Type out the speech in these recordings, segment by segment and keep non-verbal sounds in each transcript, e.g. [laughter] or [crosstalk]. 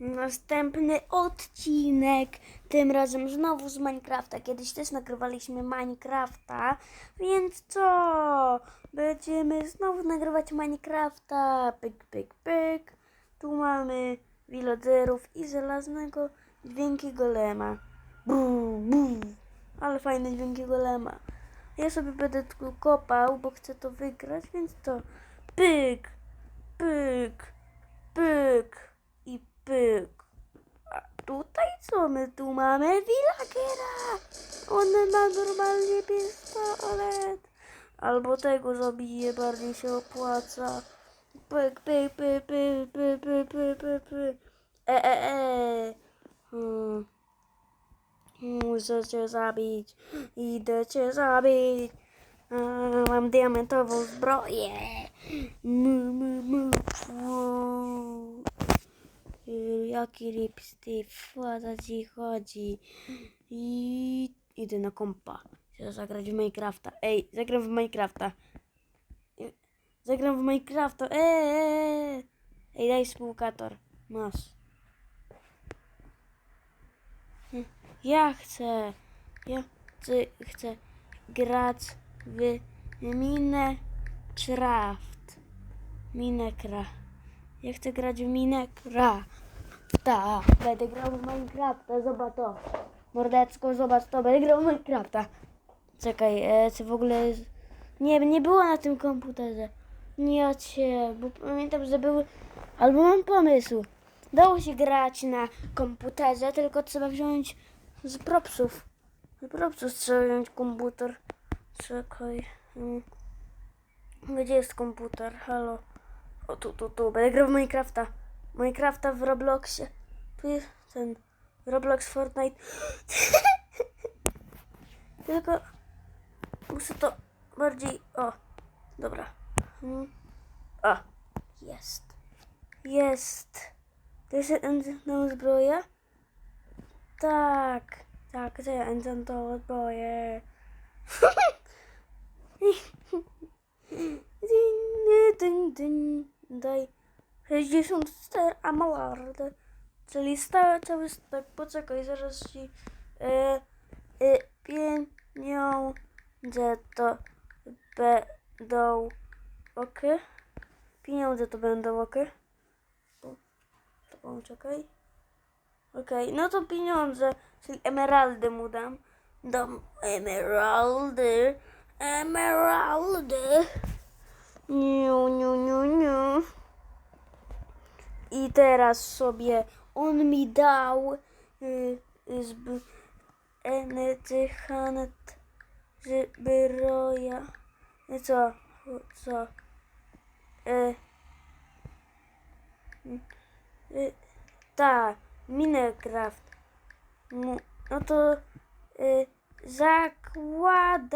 Następny odcinek, tym razem znowu z Minecrafta. Kiedyś też nagrywaliśmy Minecrafta, więc co? Będziemy znowu nagrywać Minecrafta. Pyk, pyk, pyk. Tu mamy villagerów i żelaznego dźwięki golema. Bu, bu. Ale fajne dźwięki golema. Ja sobie będę tu kopał, bo chcę to wygrać, więc to pyk, pyk, pyk pyk. A tutaj co my tu mamy? Villagera! On ma normalnie pistolet. Albo tego zabiję, bardziej się opłaca. Pyk, pyk, pyk, pyk, pyk, pyk, pyk, pyk, pyk. E, e, e. Hmm. Muszę cię zabić. Idę cię zabić. A, mam diamentową zbroję. Mu, mu, mu. Wow. Y, Jaki lipstick, co ci chodzi? I idę na kompa. Chcę zagrać w Minecrafta. Ej, zagram w Minecrafta. Zagram w Minecrafta. Eee. Ej, daj współkator. Masz. Ja chcę. Ja chcę, chcę grać w Minecraft. Minecraft. Ja chcę grać w Minecraft. Tak, będę grał w Minecrafta, zobacz to. Mordecko, zobacz to, będę grał w Minecrafta. Czekaj, e, co w ogóle... Nie, nie było na tym komputerze. Nie cię, bo pamiętam, że były... Albo mam pomysł. Dało się grać na komputerze, tylko trzeba wziąć z propsów. Z propsów trzeba wziąć komputer. Czekaj. mm. Gdzie jest komputer? Halo. O, tu, tu, tu. Będę grał w Minecrafta. Minecrafta w Robloxie. Ten Roblox Fortnite. [laughs] Tylko muszę to bardziej... O, dobra. Mm. O, jest. Jest. To jest enchantową zbroję? Tak. Tak, to jest enchantową zbroję. [laughs] Ding, ding, ding. Daj 64 amalardy. Czyli stałe cały stek. Poczekaj, zaraz ci e, e, pieniądze to będą ok? Pieniądze to będą ok? O, To poczekaj. Okej, no to pieniądze, czyli emeraldy mu dam. Dam emeraldy. Emeraldy. Teraz sobie on mi dał y, y, zb, encychant zbroja. Y, Co? Co? Y, y, ta, Minecraft. No to y, zakładam.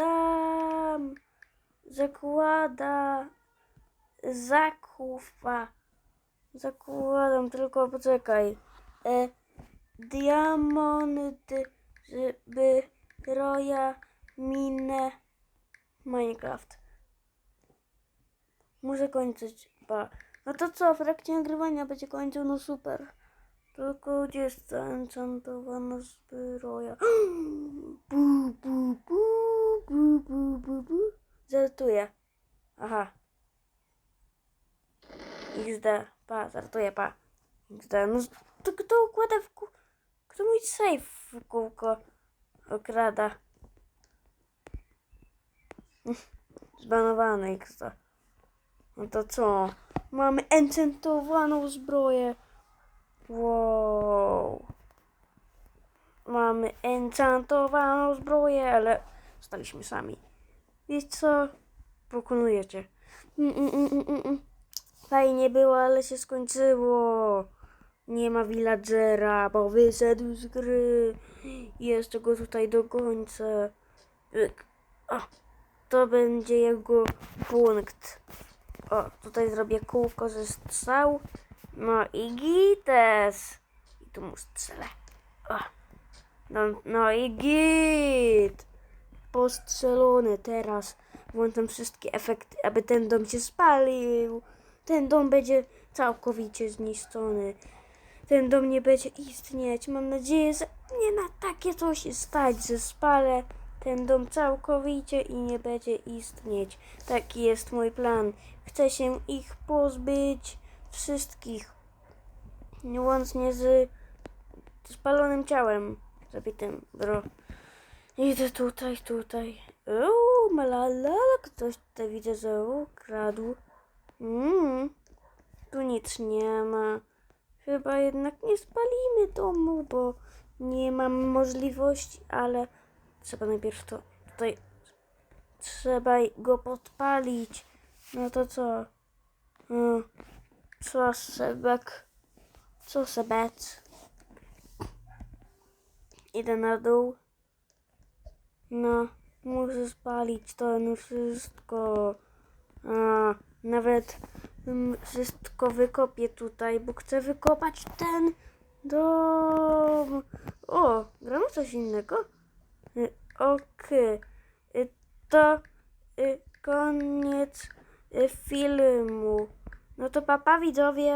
Zakłada. Zakuwa. Zakładam, tylko poczekaj. E, diamond, żeby roja minę Minecraft. Muszę kończyć. Ba. No to co, w trakcie nagrywania będzie kończył, no super. Tylko gdzie jest ta enchantowana zbroja? Bu, [gasps] bu, bu, bu, bu, bu, bu. Żartuję. Aha. XD, pa, żartuję, pa. No to kto układa w kół... Kto mój safe w kółko okrada? [laughs] Zbanowany XD. No to co? Mamy enchantowaną zbroję. Wow. Mamy enchantowaną zbroję, ale staliśmy sami. Wiesz co? Pokonujecie. Mm, mm, mm, mm, mm. Fajnie było, ale się skończyło. Nie ma villagera, bo wyszedł z gry. Jeszcze go tutaj dogończę. Pyk. O, to będzie jego punkt. O, tutaj zrobię kółko ze strzał. No i gites. I tu mu strzelę. O. No, no i git. Postrzelony teraz. Włączam wszystkie efekty, aby ten dom się spalił. Ten dom będzie całkowicie zniszczony. ten dom nie będzie istnieć. Mam nadzieję, że nie na takie coś stać, że spalę ten dom całkowicie i nie będzie istnieć. Taki jest mój plan. Chcę się ich pozbyć wszystkich. Łącznie z spalonym ciałem zabitym, bro. Idę tutaj, tutaj. Uuu, malala, ktoś tutaj widzę, że ukradł. Mm, tu nic nie ma. Chyba jednak nie spalimy domu, bo nie mam możliwości, ale trzeba najpierw to tutaj. Trzeba go podpalić. No to co? Hmm. Co sebek? Co sebec? Idę na dół. No, muszę spalić to wszystko. A, nawet mm, wszystko wykopię tutaj, bo chcę wykopać ten dom. O, gramy coś innego? Y, Okej. Y, To y, koniec y, filmu. No to papa widzowie.